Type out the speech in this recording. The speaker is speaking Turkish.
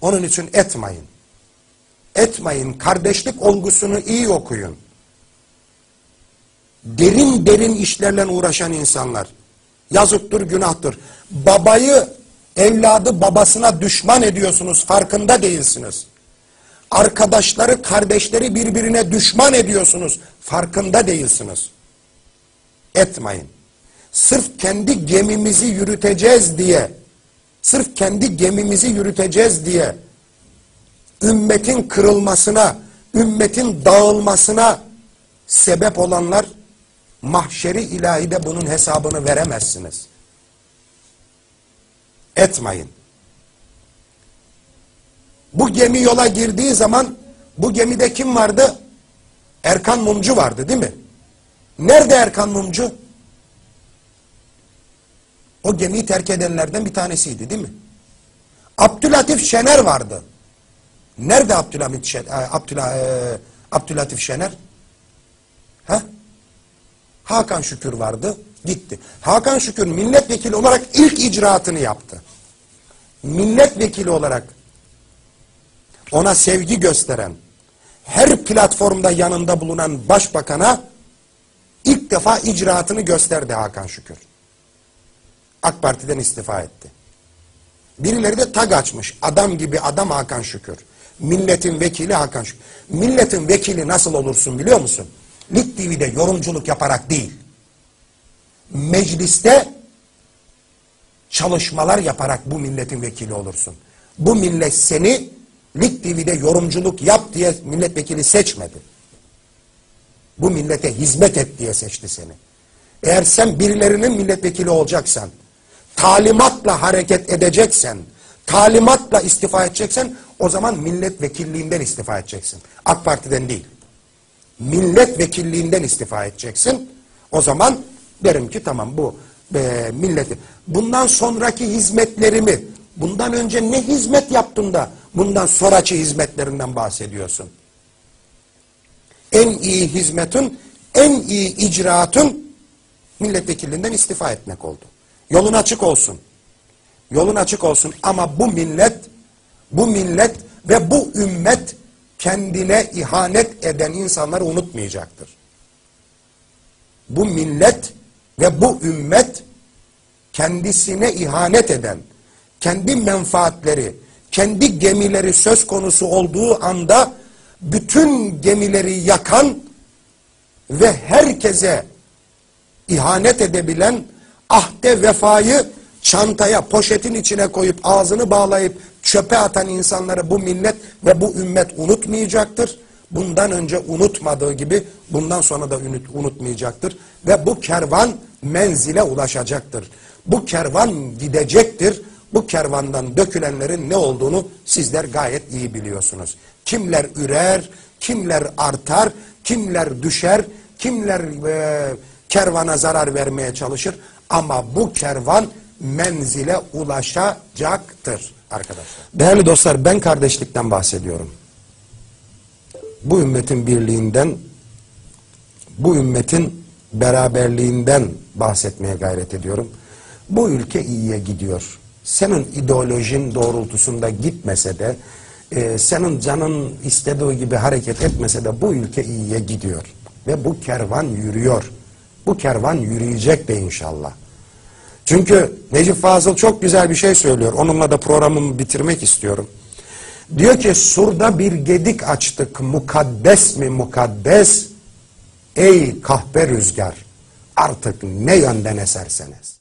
Onun için etmeyin. Etmeyin. Kardeşlik olgusunu iyi okuyun. Derin derin işlerle uğraşan insanlar. Yazıktır, günahtır. Babayı, evladı babasına düşman ediyorsunuz. Farkında değilsiniz. Arkadaşları, kardeşleri birbirine düşman ediyorsunuz. Farkında değilsiniz. Etmeyin. Sırf kendi gemimizi yürüteceğiz diye, sırf kendi gemimizi yürüteceğiz diye, ümmetin kırılmasına, ümmetin dağılmasına sebep olanlar, mahşeri ilahide bunun hesabını veremezsiniz. Etmeyin. Bu gemi yola girdiği zaman bu gemide kim vardı? Erkan Mumcu vardı değil mi? Nerede Erkan Mumcu? O gemiyi terk edenlerden bir tanesiydi değil mi? Abdülatif Şener vardı. Nerede Abdülhamit Şener, Abdüla, e, Abdülatif Şener? Ha? Hakan Şükür vardı, gitti. Hakan Şükür milletvekili olarak ilk icraatını yaptı. Milletvekili olarak ona sevgi gösteren, her platformda yanında bulunan başbakana ilk defa icraatını gösterdi Hakan Şükür. AK Parti'den istifa etti. Birileri de tag açmış. Adam gibi adam Hakan Şükür. Milletin vekili Hakan Şükür. Milletin vekili nasıl olursun biliyor musun? Lig TV'de yorumculuk yaparak değil. Mecliste çalışmalar yaparak bu milletin vekili olursun. Bu millet seni Lig TV'de yorumculuk yap diye milletvekili seçmedi. Bu millete hizmet et diye seçti seni. Eğer sen birilerinin milletvekili olacaksan, talimatla hareket edeceksen, talimatla istifa edeceksen o zaman milletvekilliğinden istifa edeceksin. AK Parti'den değil. Milletvekilliğinden istifa edeceksin. O zaman derim ki tamam bu e, milleti. Bundan sonraki hizmetlerimi, bundan önce ne hizmet yaptın da bundan sonraki hizmetlerinden bahsediyorsun. En iyi hizmetin, en iyi icraatın milletvekilliğinden istifa etmek oldu. Yolun açık olsun. Yolun açık olsun ama bu millet, bu millet ve bu ümmet kendine ihanet eden insanları unutmayacaktır. Bu millet ve bu ümmet kendisine ihanet eden, kendi menfaatleri, kendi gemileri söz konusu olduğu anda bütün gemileri yakan ve herkese ihanet edebilen ahde vefayı çantaya, poşetin içine koyup ağzını bağlayıp çöpe atan insanları bu millet ve bu ümmet unutmayacaktır. Bundan önce unutmadığı gibi bundan sonra da unutmayacaktır. Ve bu kervan menzile ulaşacaktır. Bu kervan gidecektir. Bu kervandan dökülenlerin ne olduğunu sizler gayet iyi biliyorsunuz. Kimler ürer, kimler artar, kimler düşer, kimler e, kervana zarar vermeye çalışır. Ama bu kervan menzile ulaşacaktır arkadaşlar. Değerli dostlar ben kardeşlikten bahsediyorum. Bu ümmetin birliğinden, bu ümmetin beraberliğinden bahsetmeye gayret ediyorum. Bu ülke iyiye gidiyor. Senin ideolojin doğrultusunda gitmese de, e, senin canın istediği gibi hareket etmese de bu ülke iyiye gidiyor. Ve bu kervan yürüyor. Bu kervan yürüyecek de inşallah. Çünkü Necip Fazıl çok güzel bir şey söylüyor. Onunla da programımı bitirmek istiyorum. Diyor ki surda bir gedik açtık mukaddes mi mukaddes ey kahpe rüzgar artık ne yönden eserseniz.